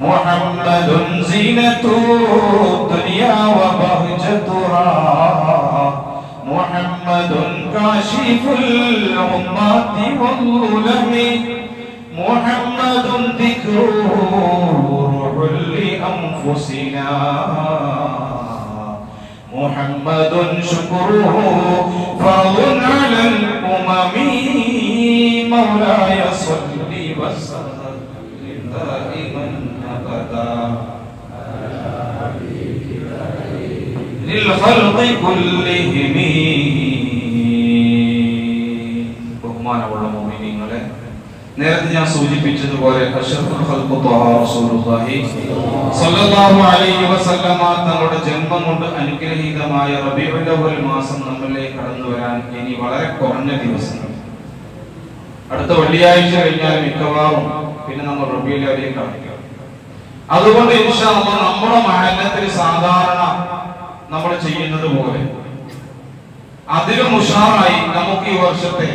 محمد زينة الدنيا وبهجتها محمد كاشف الأمات والظلم محمد ذكره روح لأنفسنا. محمد شكره فرض على الأمم. مولاي صل وسلم دائما. للخلق كلهم ബഹുമാനമുള്ള മോമിനിങ്ങളെ നേരത്തെ ഞാൻ സൂചിപ്പിച്ചതുപോലെ അഷ്റഫുൽ ഖൽഖ് ത്വഹ റസൂലുള്ളാഹി സ്വല്ലല്ലാഹു അലൈഹി വസല്ലമ തങ്ങളുടെ ജന്മം കൊണ്ട് അനുഗ്രഹീതമായ റബീഉൽ അവ്വൽ മാസം നമ്മളിലേക്ക് കടന്നു വരാൻ ഇനി വളരെ കുറഞ്ഞ ദിവസങ്ങൾ അടുത്ത വെള്ളിയാഴ്ച കഴിഞ്ഞാൽ മിക്കവാറും പിന്നെ നമ്മൾ റബീഉൽ അവ്വലിലേക്ക് കടക്കുക അതുകൊണ്ട് ഇൻഷാ നമ്മുടെ മഹല്ലത്തിൽ സാധാരണ നമ്മൾ ചെയ്യുന്നത് പോലെ. അതിലും ഉഷാറായി നമുക്ക് ഈ വർഷത്തെ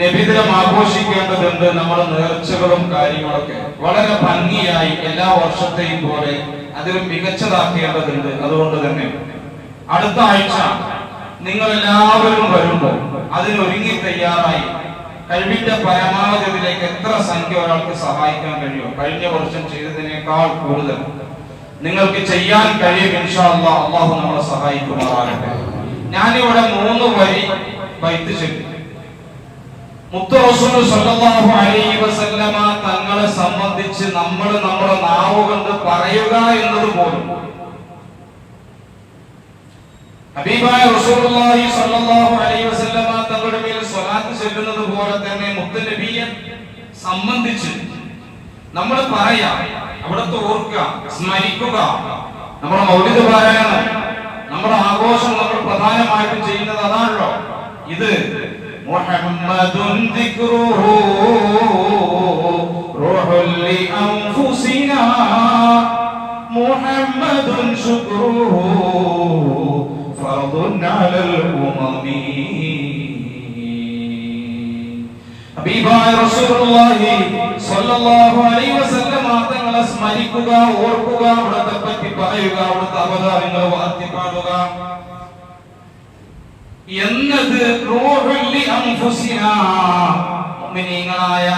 നബിദിനം ആഘോഷിക്കേണ്ടതുണ്ട് നമ്മുടെ നേർച്ചകളും കാര്യങ്ങളൊക്കെ. വളരെ ഭംഗിയായി എല്ലാ വർഷത്തെയും പോലെ അതിലും മികച്ചതാക്കേണ്ടതുണ്ട്. അതുകൊണ്ട് തന്നെ അടുത്ത ആഴ്ച നിങ്ങൾ എല്ലാവരും വരുമ്പോൾ അതിനൊരുങ്ങി തയ്യാറായി കഴിവിന്റെ പരമാവധിയിലേക്ക് എത്ര സംഖ്യ ഒരാൾക്ക് സഹായിക്കാൻ കഴിയുമോ? കഴിഞ്ഞ വർഷം ചെയ്തതിനേക്കാൾ കൂടുതൽ നിങ്ങൾക്ക് ചെയ്യാൻ കഴിയും ഇൻഷാ അല്ലാഹ് അള്ളാഹു നമ്മളെ സഹായിക്കുമാറാകട്ടെ. ഞാനിവിടെ മൂന്ന് വരി ബൈത്ത് ചൊല്ലി. തങ്ങളെ സംബന്ധിച്ച് നമ്മൾ നമ്മുടെ നാവ് കൊണ്ട് പറയുക എന്നത് പോലും ഹബീബായ റസൂലുള്ളാഹി സ്വല്ലല്ലാഹു അലൈഹി വസല്ലമ തങ്ങളുടെ മേൽ സ്വലാത്ത് ചൊല്ലുന്നത് പോലെ തന്നെ മുത്തു നബിയെ സംബന്ധിച്ച് നമ്മൾ പറയാ അവിടെ ഓർക്കുക സ്മരിക്കുക നമ്മുടെ മൗലിക പാരായണം നമ്മുടെ ആഘോഷം നമ്മൾ പ്രധാനമായിട്ടും ചെയ്യുന്നത് അതാണല്ലോ. ഇത് മുഹമ്മദുൻ ദിക്റുഹു റൂഹുൽ ലിഅൻഫുസിനാ മുഹമ്മദുൻ ശുക്റുഹു ഫർദുൻ الأمم ഹബീബായ റസൂലുള്ളാഹി സ്വല്ലല്ലാഹു അലൈഹി വസല്ലം തങ്ങളെ സ്മരിക്കുക ഓർക്കുക അവിടത്തെ പറ്റി പറയുക അവിടുത്തെ അവതാരങ്ങൾ വാർത്തിപ്പാടുക എന്നത് റൂഹുല്ലി അൻഫുസിനാ. മുഅ്മിനീങ്ങളായ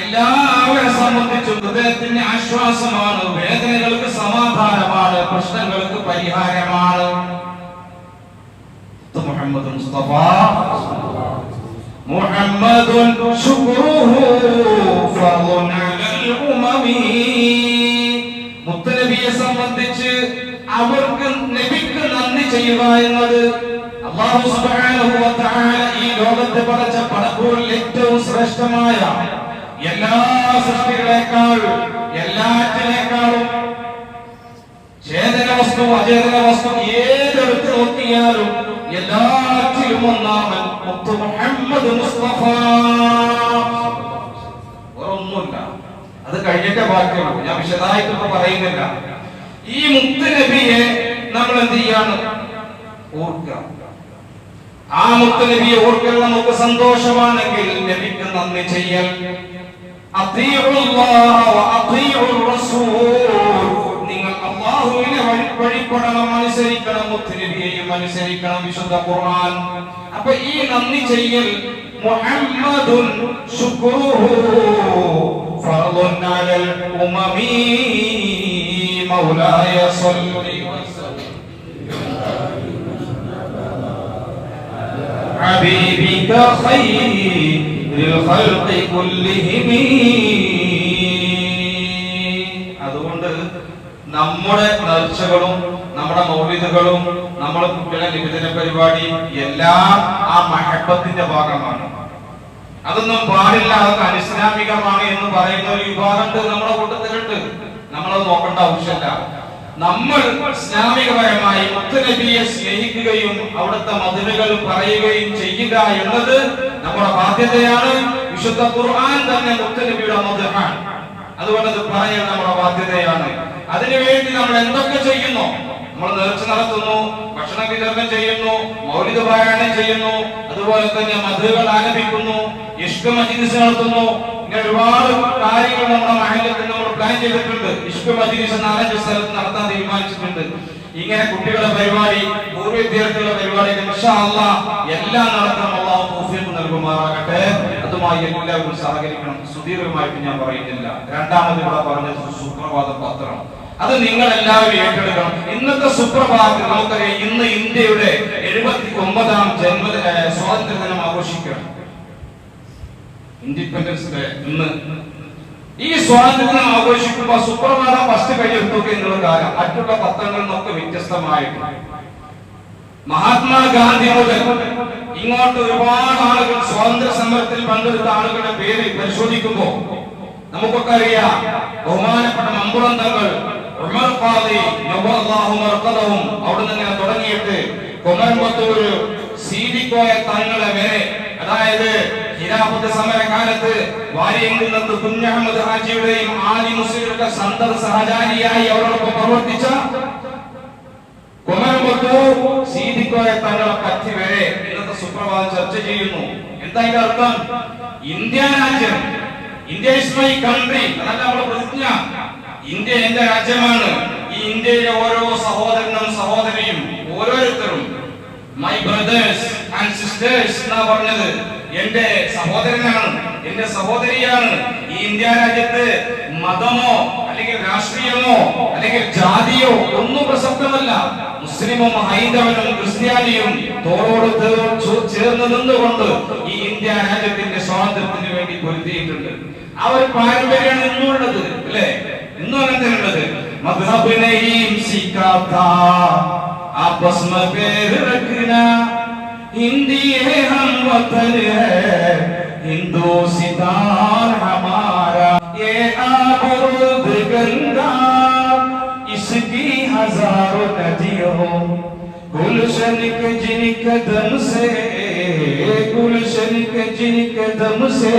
എല്ലാവരെ സംബന്ധിച്ചും ഹൃദയത്തിന് ആശ്വാസമാണ് വേദനകൾക്ക് സമാധാനമാണ് പ്രശ്നങ്ങൾക്ക് പരിഹാരമാണ്. മുഹമ്മദ് മുസ്തഫ محمد شكره فرض على الأمم മുത്തനബിയെ സംബന്ധിച്ച് അവർക്ക് നബിക്ക് നന്ദി ചെയ്യുക എന്നത് അല്ലാഹു സുബ്ഹാനഹു വ തആല ഈ ലോകത്തെ പടച്ച പടപ്പുകളിൽ ഏറ്റവും ശ്രേഷ്ഠമായ എല്ലാ സൃഷ്ടികളെക്കാൾ എല്ലാറ്റിനേക്കാളും ചേതന വസ്തു അചേതന വസ്തു ഏതെടുത്ത് നോക്കിയാലും എല്ലാറ്റിലും ഒന്നാമൻ മുഹമ്മദ് മുസ്തഫ. ഒന്നുമില്ല അത് കഴിഞ്ഞിട്ട് ബാക്കിയുള്ളൂ. ഞാൻ വിശദമായിട്ടൊന്നും പറയുന്നില്ല. ഈ മുത്ത് നബിയെ നമ്മൾ എന്ത് ചെയ്യാണ്? ഓർക്കുക. ആ മുത്ത് നബിയെ ഓർക്കൽ നമുക്ക് സന്തോഷമാണെങ്കിൽ നബിക്ക് നന്ദി ചെയ്യൽ. അത്തീഉല്ലാഹ അല്ലാഹുവിനെ വഴി വഴിപ്പെടണം അനുസരിക്കണം മുത്തുനബിയെയും അനുസരിക്കണം വിശുദ്ധ ഖുർആൻ അപ്പൊ ഈ നന്ദി ചെയ്യൽ മുഹമ്മദുൻ ശുക്രുഹു ഫർദുൻ അലൽ ഉമമി മൗലായ സ്വല്ലി വസല്ലം حبيبك خير الخلق كلهم നമ്മുടെ നേർച്ചകളും നമ്മുടെ മൗലിദുകളും നമ്മുടെ കുട്ടികളെ നിബന്ധന പരിപാടി എല്ലാം ആ മഹബത്തിന്റെ ഭാഗമാണ്. അതൊന്നും പാടില്ല അതൊക്കെ അനിസ്ലാമികമാണ് എന്ന് പറയുന്ന ഒരു വിഭാഗമുണ്ട് നമ്മുടെ കൂട്ടത്തിലുണ്ട്. നമ്മളത് നോക്കേണ്ട ആവശ്യമില്ല. നമ്മൾ ഇസ്ലാമികപരമായി മുത്തനബിയെ സ്നേഹിക്കുകയും അവിടുത്തെ മതിലുകൾ പറയുകയും ചെയ്യുക എന്നത് നമ്മുടെ ബാധ്യതയാണ്. വിശുദ്ധ ഖുർആൻ തന്നെ മുത്തനബിയുടെ മധുഹാണ് അതുകൊണ്ട് പറയാൻ നമ്മുടെ ബാധ്യതയാണ്. അതിനുവേണ്ടി നമ്മൾ എന്തൊക്കെ ചെയ്യുന്നു? നമ്മൾ നേർച്ച നടത്തുന്നു ഭക്ഷണം വിതരണം ചെയ്യുന്നു മൗലിക പാരായണം ചെയ്യുന്നു അതുപോലെ തന്നെ മധുകൾ ആലപിക്കുന്നു ഇഷ്ക മജിലിസ് നടത്തുന്നു. ഇങ്ങനെ ഒരുപാട് കാര്യങ്ങൾ നമ്മുടെ മഹലത്തിൽ നമ്മൾ പ്ലാൻ ചെയ്തിട്ടുണ്ട്. ഇഷ്ക് മജ്ലിസ് നാലഞ്ച് സ്ഥലത്ത് നടത്താൻ തീരുമാനിച്ചിട്ടുണ്ട്. ഇങ്ങനെ കുട്ടികളുടെ പരിപാടി പൂർവ വിദ്യാർത്ഥികളുടെ പരിപാടി എല്ലാം നടത്താൻ അള്ളാഹു നൽകുമാറാകട്ടെ. അതുമായി എല്ലാവരും സഹകരിക്കണം. സുദീർഘമായിട്ട് ഞാൻ പറയുന്നില്ല രണ്ടാമത് ഇവിടെ പറഞ്ഞത് സുപ്രഭാത പത്രം. അത് നിങ്ങൾ എല്ലാവരും ഏറ്റെടുക്കണം. ഇന്നത്തെ സുപ്രഭാതത്തിൽ നമുക്കറിയാം ഇന്ന് ഇന്ത്യയുടെ എഴുപത്തി ഒമ്പതാം ജന്മദിന സ്വാതന്ത്ര്യ ദിനം ആഘോഷിക്കണം ഇൻഡിപെൻഡൻസ് ഡേ ഇന്ന്. ഈ സ്വാതന്ത്ര്യ ദിനം ആഘോഷിക്കുമ്പോൾ സുപ്രഭാതം ഫസ്റ്റ് കൈയെടുത്തു എന്നുള്ള കാലം മറ്റുള്ള പത്രങ്ങളിൽ നിന്നൊക്കെ വ്യത്യസ്തമായിട്ട്. മഹാത്മാഗാന്ധി മുതൽ ഇങ്ങോട്ട് ഒരുപാട് ആളുകൾ സ്വാതന്ത്ര്യ സമരത്തിൽ പങ്കെടുത്ത ആളുകളുടെ പേര് പരിശോധിക്കുമ്പോൾ നമുക്കൊക്കെ അറിയാം. ബഹുമാനപ്പെട്ട മമ്പുറം തങ്ങൾ ഉമർ ഖാദി നബറല്ലാഹു മർഖദഹും അവിടെ നിന്ന് തുടങ്ങിയിട്ട് കൊമരമ്പത്തൂര് സീതിക്കോയ തങ്ങളെ വരെ അതായത് ഖിലാഫത്ത് സമരകാലത്ത് വാര്യംകുന്നത്ത് കുഞ്ഞഹമ്മദ് ഹാജിയുടെയും ആദി മുസ്ലിങ്ങളുടെ സന്തത സഹചാരിയായി അവരോടൊപ്പം പ്രവർത്തിച്ച കൊമരമ്പത്തൂർ സീതിക്കോയ തങ്ങളെ പറ്റി വരെ ഇന്നത്തെ സുപ്രഭാതം ചർച്ച ചെയ്യുന്നു. എന്താ ഇതിന്റെ അർത്ഥം? ഇന്ത്യ രാജ്യം ഇന്ത്യ ഇസ് മൈ കൺട്രി അതല്ല നമ്മുടെ പ്രതിജ്ഞ. ഇന്ത്യ എന്റെ രാജ്യമാണ്. ഈ ഇന്ത്യയിലെ ഓരോ സഹോദരനും സഹോദരിയും ഓരോരുത്തരും മൈ ബ്രദേഴ്സ് ആൻഡ് സിസ്റ്റേഴ്സ് എന്നാ പറഞ്ഞത്. എന്റെ സഹോദരനാണ്. എന്റെ സഹോദരിയാണ് ഈ ഇന്ത്യ രാജ്യത്ത് മതമോ അല്ലെങ്കിൽ രാഷ്ട്രീയമോ അല്ലെങ്കിൽ ജാതിയോ ഒന്നും പ്രസക്തമല്ല മുസ്ലിമും ഹൈന്ദവനും ക്രിസ്ത്യാനിയും തോളോട് തേർ- ചു- ചേർന്ന് നിന്നുകൊണ്ട് ഈ ഇന്ത്യ രാജ്യത്തിന്റെ സ്വാതന്ത്ര്യത്തിന് വേണ്ടി പൊരുത്തിയിട്ടുണ്ട് ആ ഒരു പാരമ്പര്യമാണ് ഇന്നുള്ളത് അല്ലേ ഇന്നും അങ്ങനെ തന്നെ ഉള്ളത് മദ്ഹബിനെയും സിക്കാത്ത आपस में पैर रखना हिंदी है हम वतन है हिंदुस्तान दीदार हमारा, ये आबरूद गंगा, इसकी हज़ारों नदियों। गुलशन के जिन कदम से, गुलशन के जिन कदम से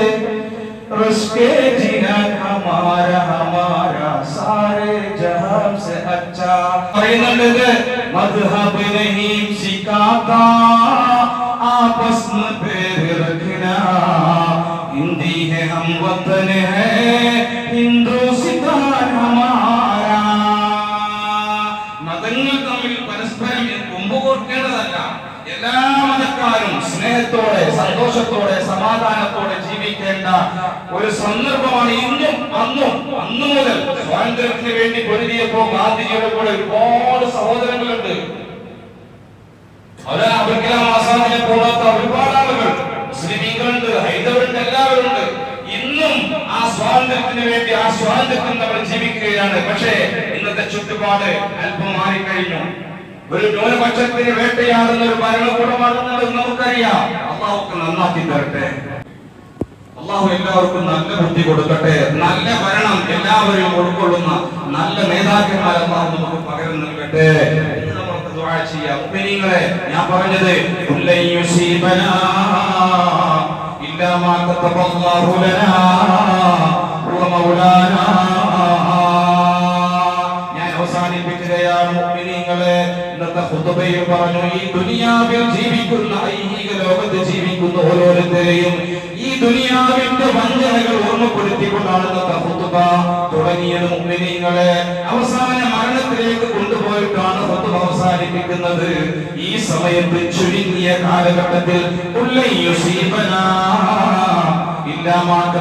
रस्के जीना हमारा हमारा सारे जहाँ से अच्छा। मधहब नहीं सिखाता, आपस में वतन है हिंदुस्तान हमारा മതങ്ങൾ തമ്മിൽ പരസ്പരം കൊമ്പ് കോർക്കേണ്ടതല്ല എല്ലാ മതക്കാരും സ്നേഹത്തോടെ സന്തോഷത്തോടെ സമാധാനത്തോടെ ജീവിക്കേണ്ട ഒരു സന്ദർഭമാണ് ഇന്നും അന്നും അന്നു മുതൽ സ്വാതന്ത്ര്യത്തിന് വേണ്ടി പൊരുതിയപ്പോ ഗാന്ധിജിയുടെ കൂടെ ഒരുപാട് സഹോദരങ്ങളുണ്ട് അവര് അബ്ദുൽ ആസാദിനെ പോലാത്ത ഒരുപാട് ആളുകൾ സ്വാതന്ത്ര്യത്തിന് വേണ്ടി ആ സ്വാതന്ത്ര്യത്തിൽ നമ്മൾ ജീവിക്കുകയാണ്. പക്ഷേ ഇന്നത്തെ ചുറ്റുപാട് അല്പം മാറിക്കഴിഞ്ഞു. ഒരു ന്യൂനപക്ഷത്തിന് വേട്ടയാടുന്ന ഒരു ഭരണകൂടമാണെന്നുള്ളത് നമുക്കറിയാം. അള്ളാഹുക്ക് നന്നാക്കി തരട്ടെ. അള്ളാഹു എല്ലാവർക്കും നല്ല ബുദ്ധി കൊടുക്കട്ടെ. നല്ല ഭരണം എല്ലാവരും ഉൾക്കൊള്ളുന്ന നല്ല നേതാക്കന്മാരെ അള്ളാഹു നമുക്ക് പകരം നൽകട്ടെ. മുഅ്മിനീങ്ങളെ ഞാൻ പറഞ്ഞത് ഇല്ലാ മാ ലനാ ഞാൻ അവസാനിപ്പിക്കുകയാണ് മുഅ്മിനീങ്ങളെ ഇന്നത്തെ ഖുതുബയിൽ പറഞ്ഞു ഈ ദുനിയാവിൽ ജീവിക്കുന്ന ഐഹിക ലോകത്ത് ജീവിക്കുന്ന ഓരോരുത്തരെയും ഈ ദുനിയാവിന്റെ വഞ്ചനകൾ ഓർമ്മപ്പെടുത്തിക്കൊണ്ടാണ് ഇന്നത്തെ ഖുതുബ തുടങ്ങിയത് മുഅ്മിനീങ്ങളെ അവസാന മരണത്തിലേക്ക് കൊണ്ടുപോയിട്ടാണ് ഖുതുബ അവസാനിപ്പിക്കുന്നത്. ഈ സമയത്ത് ചുരുങ്ങിയ കാലഘട്ടത്തിൽ ഉല്ലൻ യുസീബനാ. ഞങ്ങൾക്ക്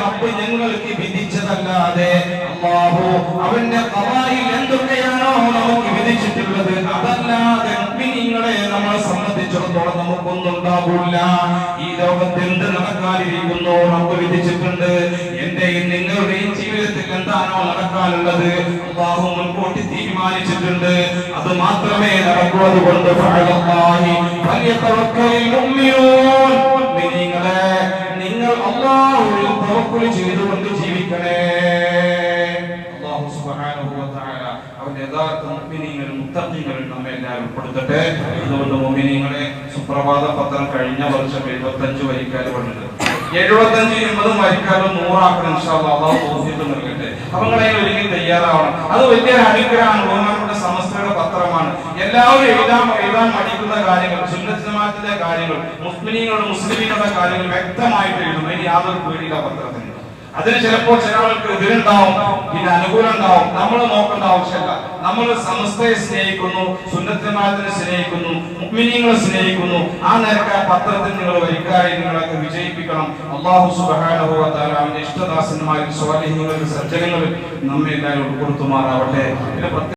റബ്ബ് വിധിച്ചതല്ലാതെ അവന്റെ ഖദായിൽ സംബന്ധിച്ചിടത്തോളം നമുക്കൊന്നും ഉണ്ടാകില്ല. ഈ ലോകത്ത് എന്ത് നടക്കാനിരിക്കുന്നു നമുക്ക് വിധിച്ചിട്ടുണ്ട്. എന്റെയും നിങ്ങളുടെയും ജീവിതത്തിൽ എന്താണോ നടക്കാനുള്ളത്? അള്ളാഹു മുൻകൂട്ടി തീരുമാനിച്ചിട്ടുണ്ട്. അത് മാത്രമേ നടക്കൂ. അതുകൊണ്ട് നിങ്ങളെ നിങ്ങൾ അള്ളാഹുവിൽ തവക്കുൽ ചെയ്തുകൊണ്ട് ജീവിക്കണേ. അല്ലാഹു സുബ്ഹാനഹു വ തആല അവന്റെ യഥാർത്ഥ മുഅ്മിനീങ്ങളിൽ മുത്തഖീങ്ങളിൽ നമ്മെ എല്ലാം ഉൾപ്പെടുത്തട്ടെ. അതുകൊണ്ട് മുഅ്മിനീങ്ങളെ സുപ്രഭാത പത്രം കഴിഞ്ഞ വർഷം 75 വരിക്കാർ പറഞ്ഞത് 75 എൺപതും വരിക്കാരും നൂറാക്കണം തൗഫീഖ് നൽകട്ടെ. അപ്പൊ ഒരുങ്ങി തയ്യാറാവണം. അത് വലിയൊരു അനുഗ്രഹമാണ് ബഹുമാനപ്പെട്ട സമസ്തയുടെ പത്രമാണ്. എല്ലാവരും എഴുതാൻ എഴുതാൻ മടിക്കുന്ന കാര്യങ്ങൾ സുന്നത്ത് ജമാഅത്തിന്റെ കാര്യങ്ങൾ മുസ്ലിങ്ങളുടെ മുസ്ലിമീങ്ങളുടെ കാര്യങ്ങൾ വ്യക്തമായിട്ട് എഴുതും. അതിന് യാതൊരു പേടിയില്ല പത്രത്തിന്. അതിന് ചിലപ്പോൾ ചില ആൾക്ക് എതിരുണ്ടാവും പിന്നെ അനുകൂലം ഉണ്ടാവും നമ്മൾ നോക്കേണ്ട ആവശ്യമില്ല. നമ്മൾ സമസ്തയെ സ്നേഹിക്കുന്നു സുന്നത്തമാത്തിനെ സ്നേഹിക്കുന്നു മുഗ്മിനിയങ്ങളെ സ്നേഹിക്കുന്നു. ആ നിരക്ക് പത്രത്തിൽ നിങ്ങൾ വരിക്കായി നിങ്ങളൊക്കെ വിജയിപ്പിക്കണം. അള്ളാഹു സുബാനുഭവ അവന്റെ ഇഷ്ടദാസന്മാരിൽ സ്വാലിഹ്യങ്ങളിൽ സജ്ജനങ്ങളിൽ നമ്മെ എല്ലാവരും ഉൾപ്പെടുത്തുമാറാവട്ടെ.